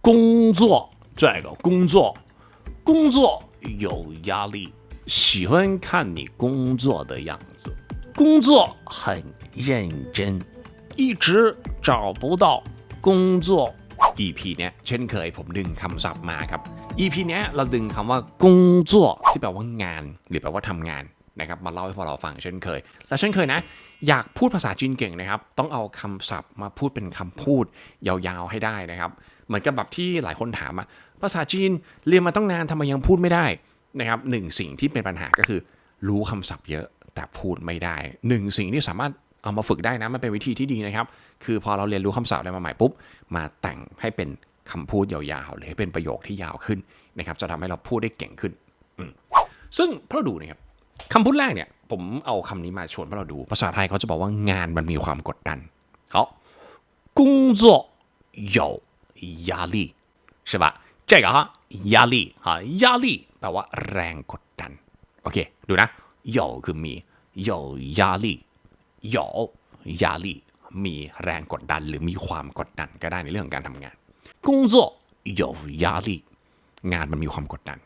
工作这个工作工作有压力，喜欢看你工作的样子，工作很认真，一直找不到工作。EP เนี้ยเช่นเคยผมดึงคำศัพท์มาครับ EP เนี้ยเราดึงคำว่า工作ที่แปลว่างาน หรือแปลว่าทำงานนะครับมาเล่าให้พวกเราฟังเช่นเคย แต่เช่นเคยนะ อยากพูดภาษาจีนเก่งนะครับ ต้องเอาคำศัพท์มาพูดเป็นคำพูดยาวๆให้ได้นะครับ เหมือนกับแบบที่หลายคนถามอะภาษาจีนเรียนมาต้องนานทำไมยังพูดไม่ได้นะครับหนึ่งสิ่งที่เป็นปัญหาก็คือ รู้คำศัพท์เยอะแต่พูดไม่ได้หนึ่งสิ่งที่สามารถเอามาฝึกได้นะมันเป็นวิธีที่ดีนะครับ คือพอเราเรียนรู้คำศัพท์อะไรมาใหม่ปุ๊บมาแต่งให้เป็นคำพูดยาวๆหรือให้เป็นประโยคที่ยาวขึ้นนะครับ จะทำให้เราพูดได้เก่งขึ้นอืมซึ่งพวกเราดูนะครับคำพูดแรกเนี่ย ผมเอาคำนี้มาชวนพวกเราดู ภาษาไทยเขาจะบอกว่างานมันมีความกดดันเขา工作有 压力是吧这个哈压力哈压力แปลว่าแรงกดดัน โอเค ดูนะ有คือมี有压力有压力มีแรงกดดัน หรือมีความกดดันก็ได้ในเรื่องของการทำงาน工作有压力งานมันมีความกดดัน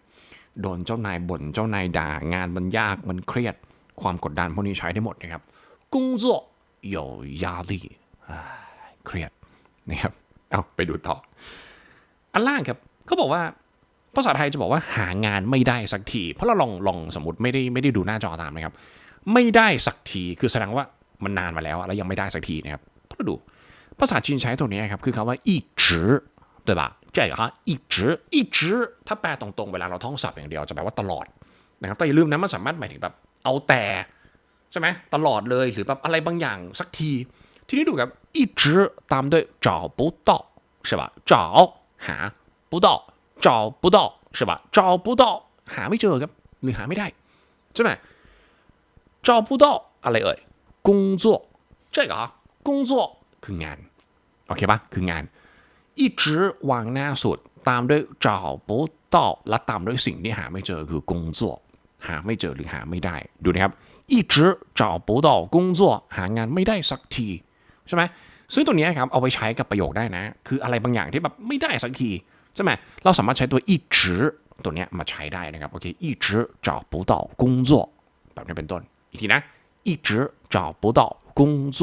โดนเจ้านายบ่นเจ้านายด่างานมันยากมันเครียด ความกดดันพวกนี้ใช้ได้หมดนะครับ工作有压力อ่าเครียดนะครับ เอาไปดูต่อ อันล่างครับเขาบอกว่า ภาษาไทยจะบอกว่าหางานไม่ได้สักที เพราะเราลองลองสมมติไม่ได้ไม่ได้ดูหน้าจอตามนะครับ ไม่ได้สักทีคือแสดงว่ามันนานมาแล้วแล้วยังไม่ได้สักทีนะครับเพราะดู ภาษาจีนใช้ตัวนี้ครับคือคำว่า一直对吧这个哈一直一直ถ้าแปลตรงๆ เวลาเราท่องศัพท์อย่างเดียวจะแปลว่าตลอดนะครับแต่อย่าลืมนะมันสามารถหมายถึงแบบเอาแต่ใช่ไหมตลอดเลยหรือแบบอะไรบางอย่างสักที ทีนี้ดูครับ一直ตามด้วย找不到是吧找หา不到找不到是吧找不到หาไม่เจอครับหรือหาไม่ได้ใช่ไหม找不到อะไรเอ่ย工作这个啊工作คืองานโอเคปะคืองาน一直วางหน้าสุด ตามด้วย找不到และตามด้วยสิ่งที่หาไม่เจอคือ工作หาไม่เจอหรือหาไม่ได้ ดูนะครับ一直找不到工作หางานไม่ได้สักที ใช่ไหมซึ่งตัวนี้ครับเอาไปใช้กับประโยคได้นะ คืออะไรบางอย่างที่แบบไม่ได้สักทีใช่ไหมเราสามารถใช้ตัว一直ตัวเนี้ยมาใช้ได้นะครับโอเค一直找不到工作แบบนี้เป็นต้นอีกทีนะ一直找不到工作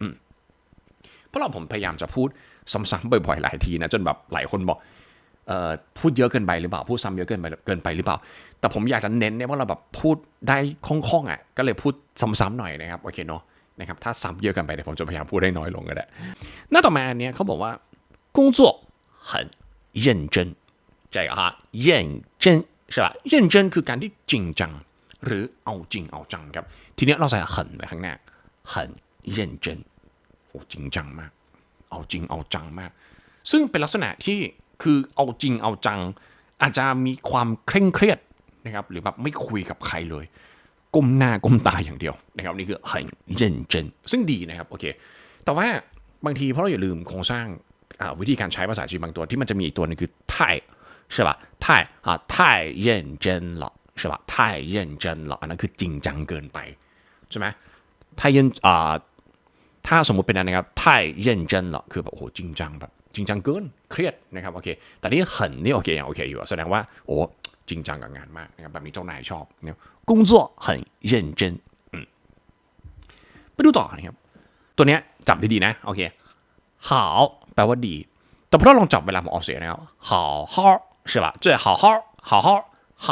อืมเพราะเราผมพยายามจะพูดซ้ำๆบ่อยๆหลายทีนะจนแบบหลายคนบอกเอ่อพูดเยอะเกินไปหรือเปล่าพูดซ้ำเยอะเกินไปเกินไปหรือเปล่า แต่ผมอยากจะเน้นเนี่ยว่าเราแบบพูดได้คล่องๆอ่ะก็เลยพูดซ้ำๆหน่อยนะครับโอเคเนาะ นะครับถ้าซ้ำเยอะเกินไปเดี๋ยวผมจะพยายามพูดได้น้อยลงก็ได้หน้าต่อมาอันเนี้ยเขาบอกว่า工作很认真这个哈认真是吧认真คือการที่จริงจัง หรือเอาจริงเอาจังครับ ทีเนี้ยเราใส่很ไว้ข้างหน้า很认真โอ้จริงจังมาก เอาจริงเอาจังมาก ซึ่งเป็นลักษณะที่คือเอาจริงเอาจัง อาจจะมีความเคร่งเครียดนะครับ หรือแบบไม่คุยกับใครเลย ก้มหน้าก้มตาอย่างเดียวนะครับนี่คือ很认真ซึ่งดีนะครับโอเค แต่ว่าบางทีเพราะเราอย่าลืมโครงสร้างอ่าวิธีการใช้ภาษาจีนบางตัวที่มันจะมีอีกตัวหนึงคือ太ใช่ป่ะ太啊太认真了ใช่ป่ะ太认真了อันนั้นคือจริงจังเกินไปใช่ไหม太认อ่า ถ้าสมมุติเป็นอันนะครับ太认真了คือแบบโอ้โหจริงจังแบบจริงจังเกินเครียดนะครับโอเค แต่นี่很นี่โอเคยังโอเคอยู่แสดงว่าโอ้ จริงจังกับงานมากนะครับแบบนี้เจ้านายชอบเนี่ย工作很认真อืมไปดูต่อนะครับ ตัวเนี้ยจับดีๆนะโอเค好แปลว่าดี แต่พอเราลองจับเวลาผมออกเสียงนะครับ好好ใช่ป่ะ这好好好好好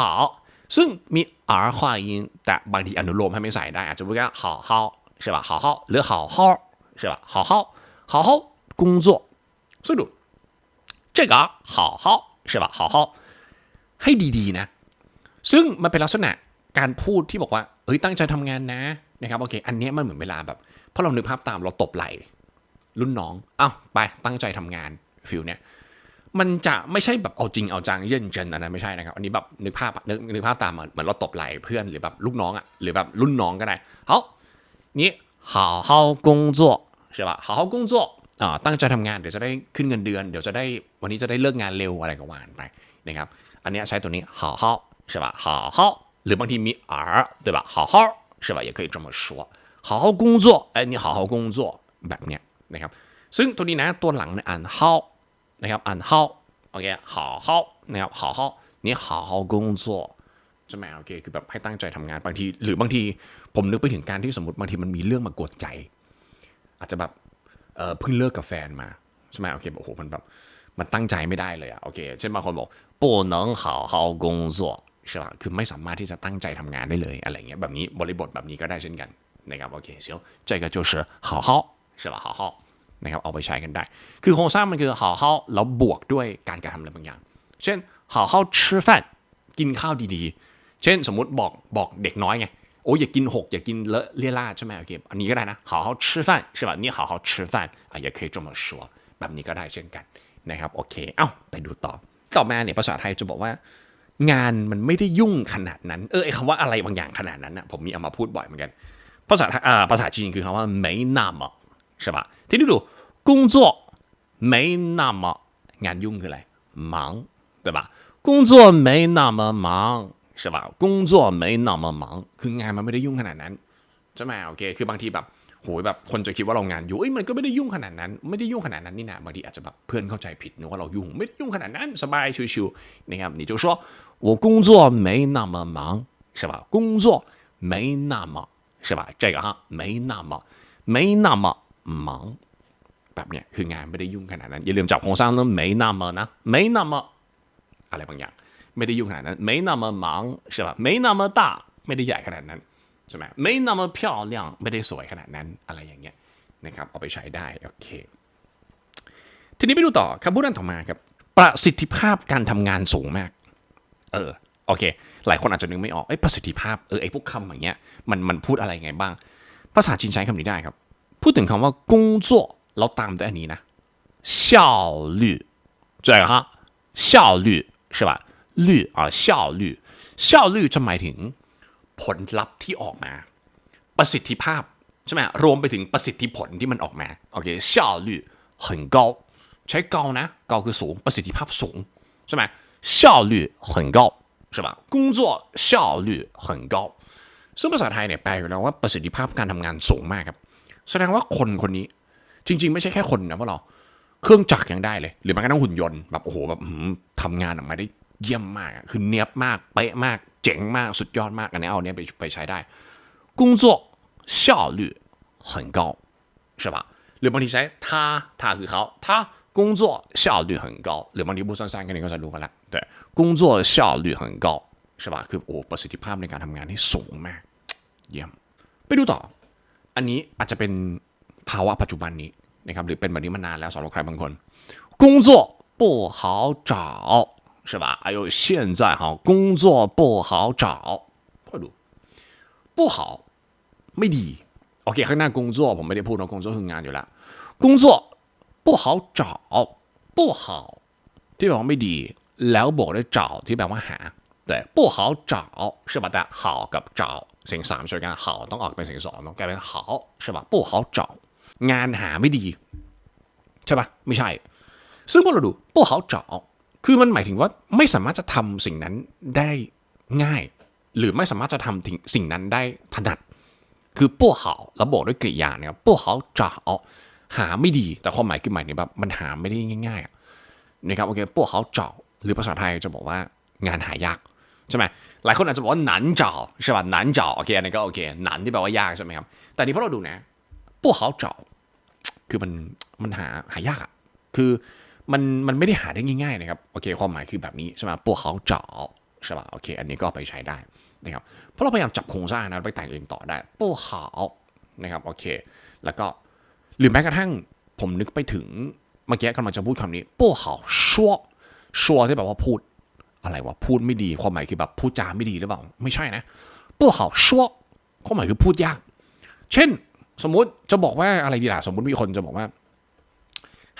ซึ่งมี r 化音แต่บางทีอนุโลมให้ไม่ใส่ได้อาจจะพูดแค่好好ใช่ป่ะ好好หรือ好好ใช่ป่ะ好好好好工作ซึ่งดู这个好好ใช่ป่ะ好好 ให้ดีๆนะ ซึ่งมันเป็นลักษณะการพูดที่บอกว่าเอ้ยตั้งใจทำงานนะนะครับโอเค อันเนี้ยมันเหมือนเวลาแบบพอเรานึกภาพตามเราตบไหล่รุ่นน้องเอ้าไปตั้งใจทำงานฟิลเนี้ยมันจะไม่ใช่แบบเอาจริงเอาจังเย็นเจนอันนั้นไม่ใช่นะครับ อันนี้แบบนึกภาพนึกนึกภาพตามเหมือนเหมือนเราตบไหล่เพื่อนหรือแบบลูกน้องอ่ะหรือแบบรุ่นน้องก็ได้好你好好工作ใช่ป่ะ好好工作อ่าตั้งใจทำงานเดี๋ยวจะได้ขึ้นเงินเดือน เดี๋ยวจะได้วันนี้จะได้เลิกงานเร็วอะไรก็ว่ากันไปนะครับ อันเนี้ยใช้ตัวนี้好好是吧好好หรือบางทีมี r 对吧好好是吧也可以这么说好好工作哎你好好工作แบบเนี้ยนะครับ ซึ่งตัวนี้นะตัวหลังเนี่ยอ่าน how นะครับอ่าน how โอเค好好นะครับ好好你好好工作ใช่ไหมโอเคคือแบบให้ตั้งใจทำงานบางที หรือบางทีผมนึกไปถึงการที่สมมติบางทีมันมีเรื่องมากดใจ อาจจะแบบเออเพิ่งเลิกกับแฟนมาใช่ไหมโอเคโอ้โหมันแบบ มันตั้งใจไม่ได้เลยอะโอเคเช่นบางคนบอก不能好好工作ใช่ป่ะคือไม่สามารถที่จะตั้งใจทำงานได้เลยอะไรเงี้ยแบบนี้บริบทแบบนี้ก็ได้เช่นกันนะครับโอเค行这个就是好好是吧好好นะครับเอาไปใช้กันได้ คือโครงสร้างมันคือ好好แล้วบวกด้วยการกระทำอะไรบางอย่าง เช่น好好吃饭กินข้าวดีๆ เช่นสมมติบอกบอกเด็กน้อยไงโอ้ยอย่ากินหกอย่ากินเลอะเลี่ยราดใช่ไหมโอเคอันนี้ก็ได้นะ好好吃饭是吧你好好吃饭啊也可以这么说แบบนี้ก็ได้เช่นกัน นะครับโอเคเอ้าไปดูต่อ ต่อมาเนี่ยภาษาไทยจะบอกว่า งานมันไม่ได้ยุ่งขนาดนั้น เออไอคำว่าอะไรบางอย่างขนาดนั้นนะผมมีเอามาพูดบ่อยเหมือนกัน ภาษาไทยอ่าภาษาจีนคือคำว่า没那么ใช่ปะทีนี้ดู工作没那么งานยุ่งคืออะไร忙对吧工作没那么忙是吧工作没那么忙คืองานมันไม่ได้ยุ่งขนาดนั้นใช่ไหมโอเค คือบางทีแบบ โหยแบบคนจะคิดว่าเรางานยุ่งเอ้ยมันก็ไม่ได้ยุ่งขนาดนั้น ไม่ได้ยุ่งขนาดนั้นนี่นะบางทีอาจจะแบบเพื่อนเข้าใจผิดนึกว่าเรายุ่งไม่ได้ยุ่งขนาดนั้นสบายชิวๆนะครับ你就说我工作没那么忙是吧工作没那么是吧这个哈没那么没那么忙แบบเนี้ยคืองานไม่ได้ยุ่งขนาดนั้น อย่าลืมจับโครงสร้างเรื่อง没那么นะ没那么อะไรบางอย่าง ไม่ได้ยุ่งขนาดนั้น没那么忙是吧没那么大ไม่ได้ใหญ่ขนาดนั้น ใช่ไหม没那么漂亮ไม่ได้สวยขนาดนั้นอะไรอย่างเงี้ยนะครับเอาไปใช้ได้โอเค ทีนี้ไปดูต่อคำพูดอันต่อมาครับ ประสิทธิภาพการทำงานสูงมาก เออโอเค หลายคนอาจจะนึกไม่ออกเอ้ยประสิทธิภาพเออไอพวกคำอย่างเงี้ยมันมันพูดอะไรไงบ้าง ภาษาจีนใช้คำนี้ได้ครับ พูดถึงคำว่า工作เราตามด้วยอันนี้นะ效率这个哈效率是吧率啊效率效率จะหมายถึง ผลลัพธ์ที่ออกมา ประสิทธิภาพใช่ไหมรวมไปถึงประสิทธิผลที่มันออกมาโอเค效率很高ใช้เกานะเกาคือสูง ประสิทธิภาพสูงใช่ไหม效率很高是吧工作效率很高ซึ่งภาษาไทยเนี่ยแปลอยู่แล้วว่าประสิทธิภาพการทำงานสูงมากครับ แสดงว่าคนคนนี้ จริง ๆ ไม่ใช่แค่คนนะพวกเรา เครื่องจักรยังได้เลย หรือแม้กระทั่งหุ่นยนต์แบบโอ้โหแบบอื้อหือทำงานออกมาได้เยี่ยมมากอะคือเนียบมากเป๊ะมาก เจ๋งมากสุดยอดมากอันนี้เอาเนี้ยไปไปใช้ได้工作效率很高是吧หรือบางทีใช้他他คือเขา他工作效率很高หรือบางทีพูดสั้นๆกันนี้ก็จะรู้กันละ对工作效率很高ใช่ปะคือโอ้ประสิทธิภาพในการทำงานที่สูงมาก เยี่ยม ไปดูต่อ อันนี้อาจจะเป็นภาวะปัจจุบันนี้นะครับหรือเป็นแบบนี้มานานแล้วสำหรับใครบางคน工作不好找 是吧还有现在哈工作不好找พอดู不好ไม่ดีโอเคข้างหน้า工作ผมไม่ได้พูดนะ工作คืองานอยู่แล้ว工作不好找不好ที่แปลว่าไม่ดี แล้วบวกด้วย找ที่แปลว่าหา对不好找是吧แต่好กับ找เสียงสามช่วยกัน好ต้องออกเป็นเสียงสองต้องกลายเป็น好是吧不好找งานหาไม่ดี ใช่ปะไม่ใช่ ซึ่งพอเราดู不好找 คือมันหมายถึงว่าไม่สามารถจะทำสิ่งนั้นได้ง่าย หรือไม่สามารถจะทำสิ่งนั้นได้ถนัด คือปั้วเหาแล้วบอกด้วยกริยาเนี่ยปั้วเหาจ่าเอาหาไม่ดี แต่ความหมายคือหมายถึงแบบมันหาไม่ได้ง่ายๆนะครับโอเคปั้วเหาจาะหรือภาษาไทยจะบอกว่างานหายากใช่ไหมหลายคนอาจจะบอกว่าหนันจาะใช่ป่ะหนันจาะโอเคอันนี้ก็โอเคหนันที่แปลว่ายากใช่ไหมครับ แต่นี้พอเราดูนะปั้วเหาจาะคือมันมันหาหายากอะคือ มันมันไม่ได้หาได้ง่ายๆนะครับโอเคความหมายคือแบบนี้ใช่ไหมพวกเขาเจาะใช่ป่ะโอเค อันนี้ก็ไปใช้ได้นะครับเพราะเราพยายามจับโครงสร้างนะไปแต่งเองต่อได้พวกเขานะครับโอเค แล้วก็หรือแม้กระทั่งผมนึกไปถึงเมื่อกี้กำลังจะพูดคำนี้พวกเขาชั่วชั่วที่แบบว่าพูดอะไรวะพูดไม่ดีความหมายคือแบบพูดจาไม่ดีหรือเปล่าไม่ใช่นะพวกเขาชั่วความหมายคือพูดยาก เช่น สมมติจะบอกว่าอะไรดีล่ะสมมติมีคนจะบอกว่า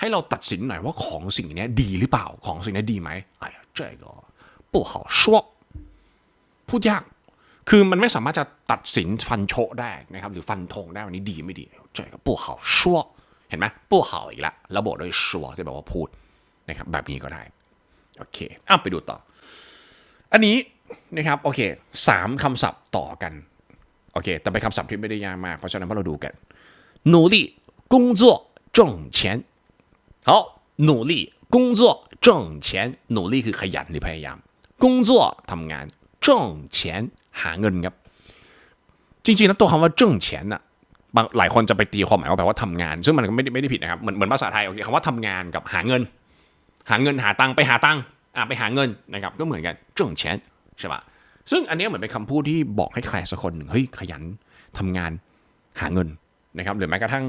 ให้เราตัดสินหน่อยว่าของสิ่งเนี้ยดีหรือเปล่าของสิ่งนี้ดีไหม哎呀这个不好说พูดยาก คือมันไม่สามารถจะตัดสินฟันโชะได้นะครับ หรือฟันธงได้วันนี้ดีไม่ดี这个不好说เห็นไหม不好อีกแล้วแล้วบอกด้วย说ที่แปลว่าพูดนะครับ แบบนี้ก็ได้ โอเคอ่ะไปดูต่อ อันนี้นะครับ โอเคสามคำศัพท์ต่อกัน โอเค แต่เป็นคำศัพท์ที่ไม่ได้ยากมาก เพราะฉะนั้นพวกเราดูกัน努力工作挣钱 好努力工作 挣钱努力คือขยันหรือพยายาม工作ทำงาน挣钱หาเงินครับ จริงๆแล้วตัวคำว่าเจิ้งเฉียนน่ะบางหลายคนจะไปตีความหมายว่าแปลว่าทำงาน ซึ่งมันก็ไม่ได้ไม่ได้ผิดนะครับเหมือนเหมือนภาษาไทยโอเคคำว่าทำงานกับหาเงิน หาเงินหาตังค์ไปหาตังค์อ่ะไปหาเงินนะครับก็เหมือนกันเจิ้งเฉียนใช่ปะซึ่งอันเนี้ยเหมือนเป็นคำพูดที่บอกให้ใครสักคนหนึ่งเฮ้ยขยันทำงานหาเงินนะครับหรือแม้กระทั่ง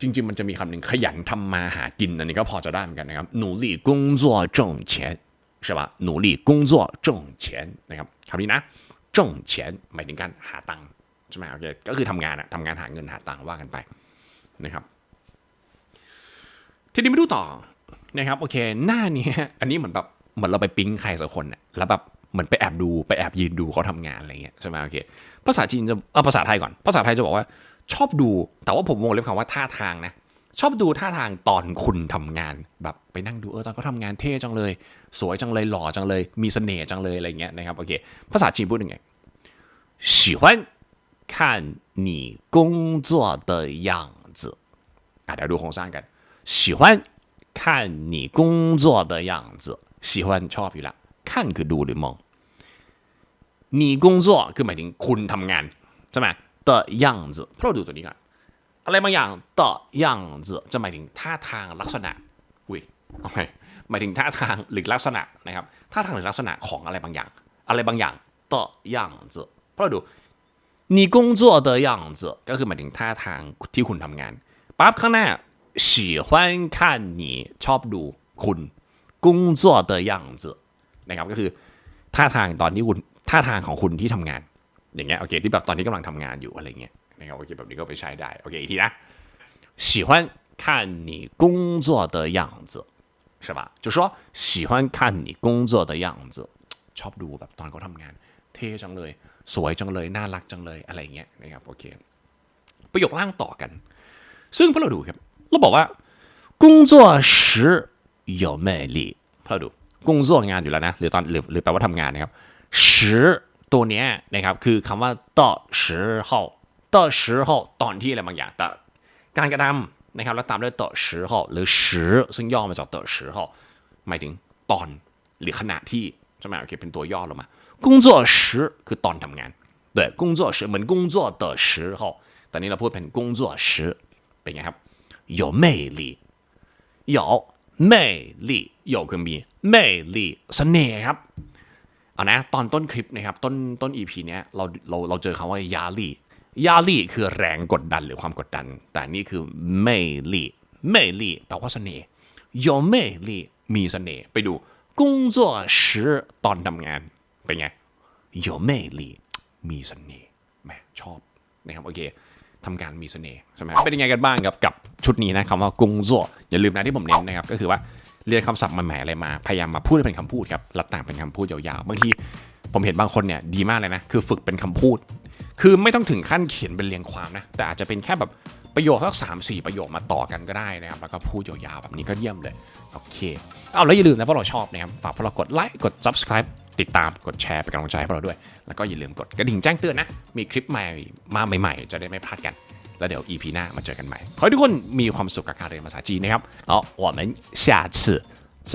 จริง ๆ มันจะมีคำหนึ่งขยันทำมาหากินอันนี้ก็พอจะได้เหมือนกันนะครับ努力工作挣钱ใช่ปะ努力工作挣钱นะครับคำนี้นะ挣钱หมายถึงการหาตังค์ใช่ไหมโอเคก็คือทำงานอะทำงานหาเงินหาตังค์ว่ากันไปนะครับ ทีนี้ไม่ดูต่อนะครับโอเค หน้านี้อันนี้เหมือนแบบเหมือนเราไปปิ๊งใครสักคนน่ะแล้วแบบเหมือนไปแอบดูไปแอบยืนดูเขาทำงานอะไรเงี้ยใช่ไหมโอเคภาษาจีนจะเอาภาษาไทยก่อน ภาษาไทยจะบอกว่า ชอบดู แต่ว่าผมวงเล็บคำว่าท่าทางนะ ชอบดูท่าทางตอนคุณทำงาน แบบไปนั่งดูเออตอนเขาทำงานเท่จังเลย สวยจังเลยหล่อจังเลย มีเสน่ห์จังเลยอะไรเงี้ยนะครับโอเค ภาษาจีนพูดยังไง喜欢看你工作的样子อ่ะเดี๋ยวดูโครงสร้างกัน喜欢看你工作的样子喜欢ชอบอยู่แล้ว看คือดูหรือมอง你工作คือหมายถึงคุณทำงานใช่ไหม 的样子เพราะเราดูตัวนี้ก่อน อะไรบางอย่างต่อย่างจะหมายถึงท่าทางลักษณะอุ้ยโอเคหมายถึงท่าทางหรือลักษณะนะครับท่าทางหรือลักษณะของอะไรบางอย่าง อะไรบางอย่างต่อย่างเพราะเราดู你工作的样子ก็คือหมายถึงท่าทางที่คุณทำงานปั๊บข้างหน้า喜欢看你ชอบดูคุณ工作的样子นะครับก็คือท่าทางตอนที่คุณท่าทางของคุณที่ทำงาน อย่างเงี้ยโอเคที่แบบตอนนี้กำลังทำงานอยู่อะไรเงี้ยนะครับโอเคแบบนี้ก็ไปใช้ได้โอเคอีกทีนะ喜欢看你工作的样子是吧就说喜欢看你工作的样子ชอบดูแบบตอนเขาทำงาน เท่จังเลย สวยจังเลยน่ารักจังเลยอะไรเงี้ยนะครับโอเค ประโยคล่างต่อกัน ซึ่งพวกเราดูครับ เราบอกว่า工作时有魅力พวกเราดู工作งานอยู่แล้วนะหรือตอนหรือหรือแปลว่าทำงานนะครับ时 ตัวเนี้ยนะครับคือคำว่าต่อ时候ต่อ时候ตอนที่อะไรบางอย่างแต่การกระทำนะครับแล้วตามด้วยต่อ时候หรือ时ซึ่งย่อมาจากต่อ时候หมายถึงตอนหรือขณะที่ใช่ไหมโอเคเป็นตัวย่อลงมา工作时คือตอนทำงาน对工作时เหมือน工作的时候แต่นี้เราพูดเป็น工作时เป็นไงครับ有魅力有魅力有คือมี魅力เสน่ห์ครับ เอานะตอนต้นคลิปนะครับต้นต้น EP เนี้ยเราเราเราเจอคำว่ายาลี่ยาลี่คือแรงกดดันหรือความกดดัน แต่นี่คือเมลีเมลีแปลว่าเสน่ห์ยอมเมลีมีเสน่ห์ไปดู工作时ตอนทำงาน เป็นไง有魅力มีเสน่ห์แหมชอบนะครับโอเคทำการมีเสน่ห์ใช่ไหมเป็นยังไงกันบ้างครับกับชุดนี้นะคำว่ากุ้งจั่วอย่าลืมนะที่ผมเน้นนะครับก็คือว่า เรียนคำศัพท์ใหม่ๆอะไรมา พยายามมาพูดให้เป็นคำพูดครับแล้วแต่งเป็นคำพูดยาวๆ บางทีผมเห็นบางคนเนี่ยดีมากเลยนะ คือฝึกเป็นคำพูด คือไม่ต้องถึงขั้นเขียนเป็นเรียงความนะ แต่อาจจะเป็นแค่แบบประโยคสักสามสี่ประโยคมาต่อกันก็ได้นะครับ แล้วก็พูดยาวๆแบบนี้ก็เยี่ยมเลย โอเค เอาแล้วอย่าลืมนะพวกเราชอบนะครับ ฝากพวกเรากดไลค์ กด subscribe ติดตาม กดแชร์เป็นกำลังใจให้พวกเราด้วย แล้วก็อย่าลืมกดกระดิ่งแจ้งเตือนนะ มีคลิปใหม่มาใหม่ ๆ จะได้ไม่พลาดกัน แล้วเดี๋ยว EP หน้ามาเจอกันใหม่ ขอให้ทุกคนมีความสุขกับการเรียนภาษาจีนนะครับแล้ว我们下次再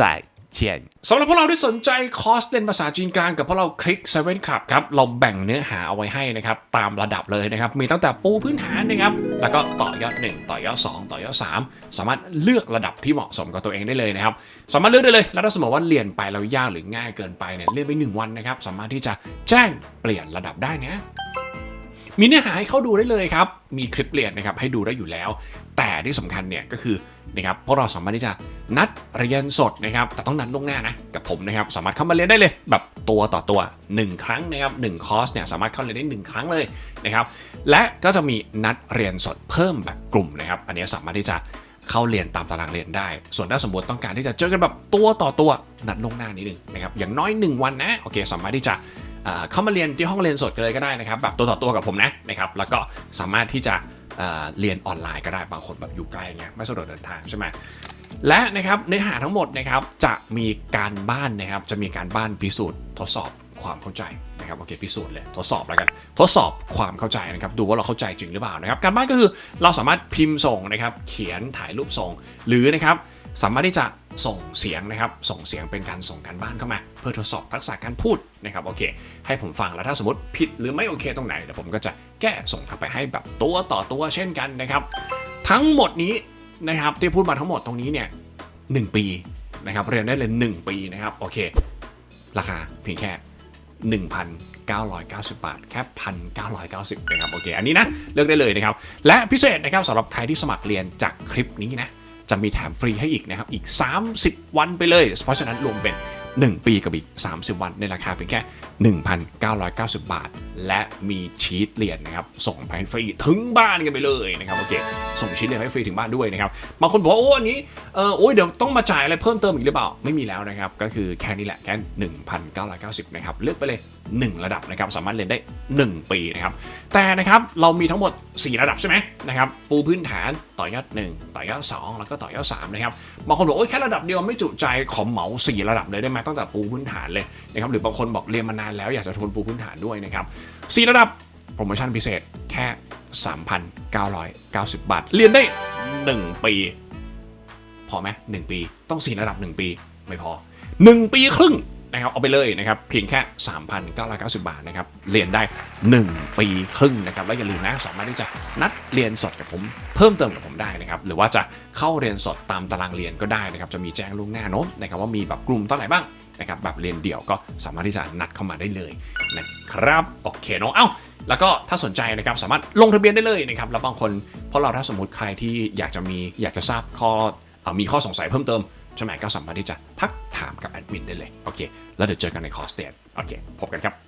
见สำหรับพวกเราที่สนใจคอร์สเรียนภาษาจีนกลางกับพวกเราคลิก7 Club ครับ เราแบ่งเนื้อหาเอาไว้ให้นะครับ ตามระดับเลยนะครับ มีตั้งแต่ปูพื้นฐานนะครับ แล้วก็ต่อยอด 1 ต่อยอด 2 ต่อยอด 3 สามารถเลือกระดับที่เหมาะสมกับตัวเองได้เลยนะครับ สามารถเลือกได้เลย แล้วถ้าสมมติว่าเรียนไปแล้วยากหรือง่ายเกินไปเนี่ยเรียนไปหนึ่งวันนะครับ สามารถที่จะแจ้งเปลี่ยนระดับได้นะ มีเนื้อหาให้เข้าดูได้เลยครับ มีคลิปเรียนนะครับให้ดูได้อยู่แล้ว แต่ที่สำคัญเนี่ยก็คือนะครับพวกเราสามารถที่จะนัดเรียนสดนะครับแต่ต้องนัดล่วงหน้านะกับผมนะครับสามารถเข้ามาเรียนได้เลยแบบตัวต่อตัว 1 ครั้งนะครับหนึ่งคอร์สเนี่ยสามารถเข้าเรียนได้ 1 ครั้งเลยนะครับและก็จะมีนัดเรียนสดเพิ่มแบบกลุ่มนะครับอันนี้สามารถที่จะเข้าเรียนตามตารางเรียนได้ ส่วนถ้าสมมติต้องการที่จะเจอกันแบบตัวต่อตัวนัดล่วงหน้านิดนึงนะครับอย่างน้อย 1 วันนะโอเคสามารถที่จะเข้ามาเรียนที่ห้องเรียนสดกันเลยก็ได้นะครับแบบตัวต่อตัวกับผมนะนะครับแล้วก็สามารถที่จะเรียนออนไลน์ก็ได้บางคนแบบอยู่ไกลเงี้ยไม่สะดวกเดินทางใช่ไหมและนะครับเนื้อหาทั้งหมดนะครับจะมีการบ้านนะครับจะมีการบ้านพิสูจน์ทดสอบความเข้าใจนะครับโอเคพิสูจน์เลยทดสอบแล้วกันทดสอบความเข้าใจนะครับดูว่าเราเข้าใจจริงหรือเปล่านะครับการบ้านก็คือเราสามารถพิมพ์ส่งนะครับเขียนถ่ายรูปส่งหรือนะครับ สามารถที่จะส่งเสียงนะครับ ส่งเสียงเป็นการส่งการบ้านเข้ามา เพื่อทดสอบทักษะการพูดนะครับโอเค ให้ผมฟังแล้วถ้าสมมติผิดหรือไม่โอเคตรงไหนเดี๋ยวผมก็จะแก้ส่งกลับไปให้แบบตัวต่อตัวเช่นกันนะครับ ทั้งหมดนี้นะครับที่พูดมาทั้งหมดตรงนี้เนี่ยหนึ่งปีนะครับเรียนได้เลยหนึ่งปีนะครับโอเค ราคาเพียงแค่ 1,990 บาท แค่1,990นะครับโอเค อันนี้นะเลือกได้เลยนะครับ และพิเศษนะครับสำหรับใครที่สมัครเรียนจากคลิปนี้นะ จะมีแถมฟรีให้อีกนะครับอีก 30 วันไปเลย เพราะฉะนั้นรวมเป็น 1 ปีกับอีก 30 วันในราคาเพียงแค่ 1,990 บาท และมีชีตเรียนนะครับ ส่งไปฟรีถึงบ้านกันไปเลยนะครับโอเคส่งชีตเรียนให้ฟรีถึงบ้านด้วยนะครับบางคนบอกว่าโอ้อันนี้เออโอ้ยเดี๋ยวต้องมาจ่ายอะไรเพิ่มเติมอีกหรือเปล่าไม่มีแล้วนะครับก็คือแค่นี้แหละแค่1,990นะครับเลือกไปเลย 1 ระดับนะครับสามารถเรียนได้ 1 ปีนะครับแต่นะครับเรามีทั้งหมด 4 ระดับใช่ไหมนะครับปูพื้นฐานต่อยอด 1 ต่อยอด 2 แล้วก็ต่อยอด3นะครับบางคนบอกโอ้ยแค่ระดับเดียวไม่จุใจขอเหมา 4 ระดับเลยได้ไหมตั้งแต่ปูพื้นฐานเลยนะครับหรือบางคนบอกเรียนมานานแล้วอยากจะทวนปูพื้นฐานด้วยนะครับ4ระดับโปรโมชั่นพิเศษแค่ 3,990 บาท เรียนได้ 1 ปี พอไหมหนึ่งปีต้องสี่ระดับ 1 ปี ไม่พอ 1 ปีครึ่ง นะครับเอาไปเลยนะครับเพียงแค่ 3,990 บาทนะครับเรียนได้ 1 ปีครึ่งนะครับแล้วอย่าลืมนะสามารถที่จะนัดเรียนสดกับผมเพิ่มเติมกับผมได้นะครับหรือว่าจะเข้าเรียนสดตามตารางเรียนก็ได้นะครับจะมีแจ้งล่วงหน้าเนอะนะครับว่ามีแบบกลุ่มตอนไหนบ้างนะครับแบบเรียนเดี่ยวก็สามารถที่จะนัดเข้ามาได้เลยนะครับโอเคเนาะเอ้าแล้วก็ถ้าสนใจนะครับสามารถลงทะเบียนได้เลยนะครับแล้วบางคนเพราะเราถ้าสมมติใครที่อยากจะมีอยากจะทราบข้ออมีข้อสงสัยเพิ่มเติม ใช่ไหมก็สามารถที่จะทักถามกับแอดมินได้เลย โอเค แล้วเดี๋ยวเจอกันในคอร์สเตดโอเค พบกันครับ